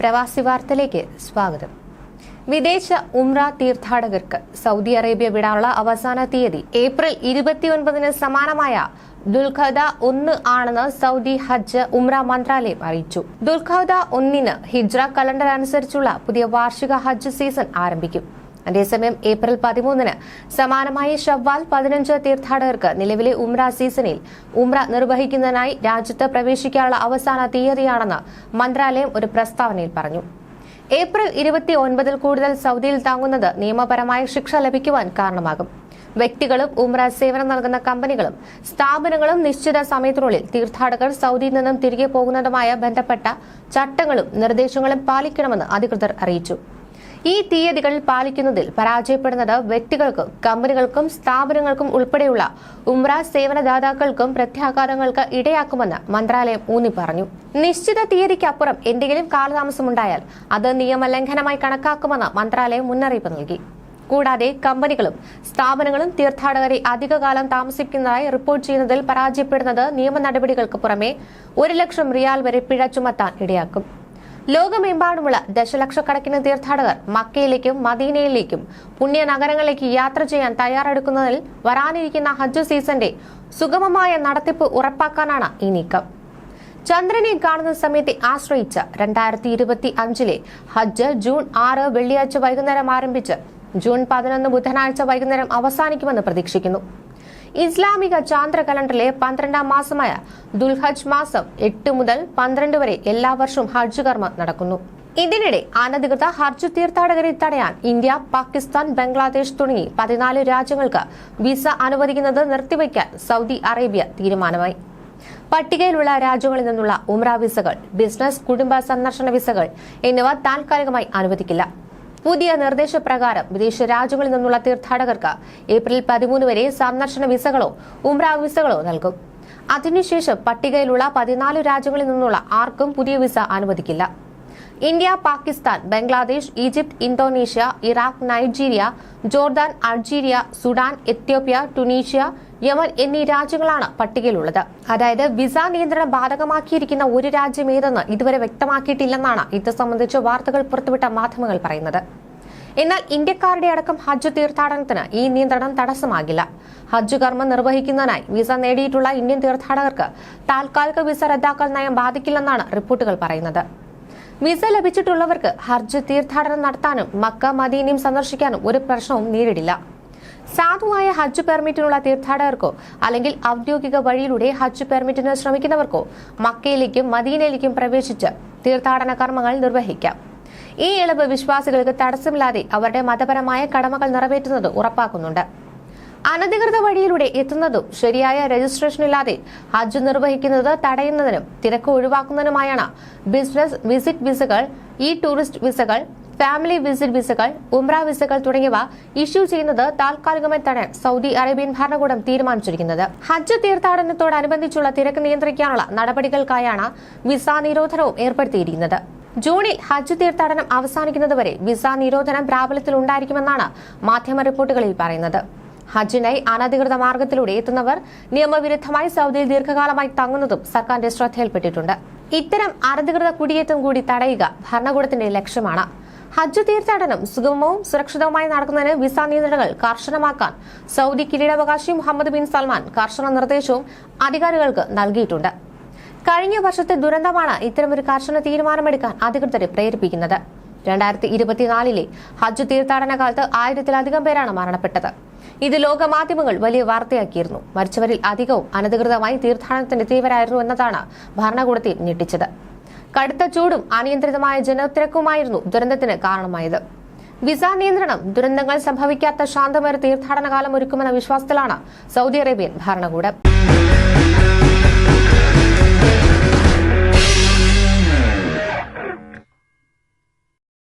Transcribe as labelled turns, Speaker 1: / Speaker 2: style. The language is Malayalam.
Speaker 1: പ്രവാസി വാർത്തയിലേക്ക് സ്വാഗതം. വിദേശ ഉംറ തീർത്ഥാടകർക്ക് സൗദി അറേബ്യ വിടാനുള്ള അവസാന തീയതി ഏപ്രിൽ ഇരുപത്തിയൊൻപതിന് സമാനമായ ദുൽഖദ ഒന്ന് ആണെന്ന് സൗദി ഹജ്ജ് ഉംറ മന്ത്രാലയം അറിയിച്ചു. ദുൽഖദ ഒന്നിന് ഹിജ്ര കലണ്ടർ അനുസരിച്ചുള്ള പുതിയ വാർഷിക ഹജ്ജ് സീസൺ ആരംഭിക്കും. അതേസമയം ഏപ്രിൽ പതിമൂന്നിന് സമാനമായി ഷവ്വാൽ പതിനഞ്ച് തീർത്ഥാടകർക്ക് നിലവിലെ ഉംറ സീസണിൽ ഉംറ നിർവഹിക്കുന്നതിനായി രാജ്യത്ത് പ്രവേശിക്കാനുള്ള അവസാന തീയതിയാണെന്ന് മന്ത്രാലയം ഒരു പ്രസ്താവനയിൽ പറഞ്ഞു. ഏപ്രിൽ ഇരുപത്തി ഒൻപതിൽ കൂടുതൽ സൗദിയിൽ താങ്ങുന്നത് നിയമപരമായ ശിക്ഷ ലഭിക്കുവാൻ കാരണമാകും. വ്യക്തികളും ഉംറ സേവനം നൽകുന്ന കമ്പനികളും സ്ഥാപനങ്ങളും നിശ്ചിത സമയത്തിനുള്ളിൽ തീർത്ഥാടകർ സൗദിയിൽ നിന്നും തിരികെ പോകുന്നതുമായ ബന്ധപ്പെട്ട ചട്ടങ്ങളും നിർദ്ദേശങ്ങളും പാലിക്കണമെന്ന് അധികൃതർ അറിയിച്ചു. ഈ തീയതികൾ പാലിക്കുന്നതിൽ പരാജയപ്പെടുന്നത് വ്യക്തികൾക്കും കമ്പനികൾക്കും സ്ഥാപനങ്ങൾക്കും ഉൾപ്പെടെയുള്ള ഉംറ സേവനദാതാക്കൾക്കും പ്രത്യാഘാതങ്ങൾക്ക് ഇടയാക്കുമെന്ന് മന്ത്രാലയം ഊന്നി പറഞ്ഞു. നിശ്ചിത തീയതിക്കപ്പുറം എന്തെങ്കിലും കാലതാമസമുണ്ടായാൽ അത് നിയമലംഘനമായി കണക്കാക്കുമെന്ന് മന്ത്രാലയം മുന്നറിയിപ്പ് നൽകി. കൂടാതെ കമ്പനികളും സ്ഥാപനങ്ങളും തീർത്ഥാടകരെ അധികകാലം താമസിക്കുന്നതായി റിപ്പോർട്ട് ചെയ്യുന്നതിൽ പരാജയപ്പെടുന്നത് നിയമ നടപടികൾക്ക് പുറമെ ഒരു ലക്ഷം റിയാൽ വരെ പിഴ ചുമത്താൻ ഇടയാക്കും. ലോകമെമ്പാടുമുള്ള ദശലക്ഷക്കണക്കിന് തീർത്ഥാടകർ മക്കയിലേക്കും മദീനയിലേക്കും പുണ്യ നഗരങ്ങളിലേക്ക് യാത്ര ചെയ്യാൻ തയ്യാറെടുക്കുന്നതിൽ വരാനിരിക്കുന്ന ഹജ്ജ് സീസന്റെ സുഗമമായ നടത്തിപ്പ് ഉറപ്പാക്കാനാണ് ഈ നീക്കം. ചന്ദ്രനെ കാണുന്ന സമയത്തെ ആശ്രയിച്ച് രണ്ടായിരത്തി ഇരുപത്തി അഞ്ചിലെ ഹജ്ജ് ജൂൺ ആറ് വെള്ളിയാഴ്ച വൈകുന്നേരം ആരംഭിച്ച് ജൂൺ പതിനൊന്ന് ബുധനാഴ്ച വൈകുന്നേരം അവസാനിക്കുമെന്ന് പ്രതീക്ഷിക്കുന്നു. ഇസ്ലാമിക ചാന്ദ്ര കലണ്ടറിലെ പന്ത്രണ്ടാം മാസമായ ദുൽഹജ് മാസം എട്ട് മുതൽ പന്ത്രണ്ട് വരെ എല്ലാ വർഷവും ഹജ്ജ് കർമ്മം നടക്കുന്നു. ഇതിനിടെ അനധികൃത ഹർജ് തീർത്ഥാടകരെ തടയാൻ ഇന്ത്യ പാകിസ്ഥാൻ ബംഗ്ലാദേശ് തുടങ്ങി പതിനാല് രാജ്യങ്ങൾക്ക് വിസ അനുവദിക്കുന്നത് നിർത്തിവെക്കാൻ സൗദി അറേബ്യ തീരുമാനമായി. പട്ടികയിലുള്ള രാജ്യങ്ങളിൽ നിന്നുള്ള ഉമ്ര വിസകൾ ബിസിനസ് കുടുംബ സന്ദർശന വിസകൾ എന്നിവ താൽക്കാലികമായി അനുവദിക്കില്ല. പുതിയ നിർദ്ദേശപ്രകാരം വിദേശ രാജ്യങ്ങളിൽ നിന്നുള്ള തീർത്ഥാടകർക്ക് ഏപ്രിൽ പതിമൂന്ന് വരെ സന്ദർശന വിസകളോ ഉംറ വിസകളോ നൽകും. അതിനുശേഷം പട്ടികയിലുള്ള പതിനാല് രാജ്യങ്ങളിൽ നിന്നുള്ള ആർക്കും പുതിയ വിസ അനുവദിക്കില്ല. India Pakistan Bangladesh Egypt Indonesia Iraq Nigeria Jordan Algeria Sudan Ethiopia Tunisia Yemen എന്നീ രാജ്യങ്ങളാണ് പട്ടികയിലുള്ളത്. അതായത് വിസ നിയന്ത്രണം ബാധകമാക്കിയിരിക്കുന്ന ഒരു രാജ്യം ഏതെന്ന് ഇതുവരെ വ്യക്തമാക്കിയിട്ടില്ലെന്നാണ് ഇത് സംബന്ധിച്ച് വാർത്തകൾ പുറത്തുവിട്ട മാധ്യമങ്ങൾ പറയുന്നത്. എന്നാൽ ഇന്ത്യക്കാരുടെ അടക്കം ഹജ്ജ് തീർത്ഥാടനത്തിന് ഈ നിയന്ത്രണം തടസ്സമാകില്ല. ഹജ്ജ് കർമ്മം നിർവഹിക്കുന്നതിനായി വിസ നേടിയിട്ടുള്ള ഇന്ത്യൻ തീർത്ഥാടകർക്ക് താൽക്കാലിക വിസ റദ്ദാക്കൽ നയം ബാധിക്കില്ലെന്നാണ് റിപ്പോർട്ടുകൾ പറയുന്നത്. വിസ ലഭിച്ചിട്ടുള്ളവർക്ക് ഹജ്ജ് തീർത്ഥാടനം നടത്താനും മക്ക മദീനയും സന്ദർശിക്കാനും ഒരു പ്രശ്നവും നേരിടില്ല. സാധുവായ ഹജ്ജ് പെർമിറ്റിനുള്ള തീർത്ഥാടകർക്കോ അല്ലെങ്കിൽ ഔദ്യോഗിക വഴിയിലൂടെ ഹജ്ജ് പെർമിറ്റിന് ശ്രമിക്കുന്നവർക്കോ മക്കയിലേക്കും മദീനയിലേക്കും പ്രവേശിച്ച് തീർത്ഥാടന കർമ്മങ്ങൾ നിർവഹിക്കാം. ഈ ഇളവ് വിശ്വാസികൾക്ക് തടസ്സമില്ലാതെ അവരുടെ മതപരമായ കടമകൾ നിറവേറ്റുന്നത് ഉറപ്പാക്കുന്നുണ്ട്. അനധികൃത വഴിയിലൂടെ എത്തുന്നതും ശരിയായ രജിസ്ട്രേഷൻ ഇല്ലാതെ ഹജ്ജ് നിർവഹിക്കുന്നത് തടയുന്നതിനും തിരക്ക് ഒഴിവാക്കുന്നതിനുമായാണ് ബിസിനസ് വിസിറ്റ് വിസകൾ ഇ ടൂറിസ്റ്റ് വിസകൾ ഫാമിലി വിസിറ്റ് വിസകൾ ഉംറ വിസകൾ തുടങ്ങിയവ ഇഷ്യൂ ചെയ്യുന്നത് താൽക്കാലികമായി തടയാൻ സൗദി അറേബ്യൻ ഭരണകൂടം തീരുമാനിച്ചിരിക്കുന്നത്. ഹജ്ജ് തീർത്ഥാടനത്തോടനുബന്ധിച്ചുള്ള തിരക്ക് നിയന്ത്രിക്കാനുള്ള നടപടികൾക്കായാണ് വിസ നിരോധനവും ഏർപ്പെടുത്തിയിരിക്കുന്നത്. ജൂണിൽ ഹജ്ജ് തീർത്ഥാടനം അവസാനിക്കുന്നതുവരെ വിസ നിരോധനം പ്രാബല്യത്തിൽ ഉണ്ടായിരിക്കുമെന്നാണ് മാധ്യമ റിപ്പോർട്ടുകളിൽ പറയുന്നത്. ഹജ്ജിനായി അനധികൃത മാർഗത്തിലൂടെ എത്തുന്നവർ നിയമവിരുദ്ധമായി സൗദിയിൽ ദീർഘകാലമായി തങ്ങുന്നതും സർക്കാരിന്റെ ശ്രദ്ധയിൽപ്പെട്ടിട്ടുണ്ട്. ഇത്തരം അനധികൃത കുടിയേറ്റം കൂടി തടയുക ഭരണകൂടത്തിന്റെ ലക്ഷ്യമാണ്. ഹജ്ജ് തീർത്ഥാടനം സുഗമവും സുരക്ഷിതവുമായി നടക്കുന്നതിന് വിസ നിയന്ത്രണങ്ങൾ കർശനമാക്കാൻ സൗദി കിരീടാവകാശി മുഹമ്മദ് ബിൻ സൽമാൻ കർശന നിർദ്ദേശവും അധികാരികൾക്ക് നൽകിയിട്ടുണ്ട്. കഴിഞ്ഞ വർഷത്തെ ദുരന്തമാണ് ഇത്തരമൊരു കർശന തീരുമാനമെടുക്കാൻ അധികൃതരെ പ്രേരിപ്പിക്കുന്നത്. രണ്ടായിരത്തി ഇരുപത്തിനാലിലെ ഹജ്ജ് തീർത്ഥാടന കാലത്ത് ആയിരത്തിലധികം പേരാണ് മരണപ്പെട്ടത്. ഇത് ലോകമാധ്യമങ്ങൾ വലിയ വാർത്തയാക്കിയിരുന്നു. മരിച്ചവരിൽ അധികവും അനധികൃതമായി തീർത്ഥാടനത്തിന് തീവരായിരുന്നു എന്നതാണ് ഭരണകൂടത്തെ ഞെട്ടിച്ചത്. കടുത്ത ചൂടും അനിയന്ത്രിതമായ ജനത്തിരക്കുമായിരുന്നു ദുരന്തത്തിന് കാരണമായത്. വിസ നിയന്ത്രണം ദുരന്തങ്ങൾ സംഭവിക്കാത്ത ശാന്തമായ തീർത്ഥാടന കാലം ഒരുക്കുമെന്ന വിശ്വാസത്തിലാണ് സൗദി അറേബ്യൻ ഭരണകൂടം.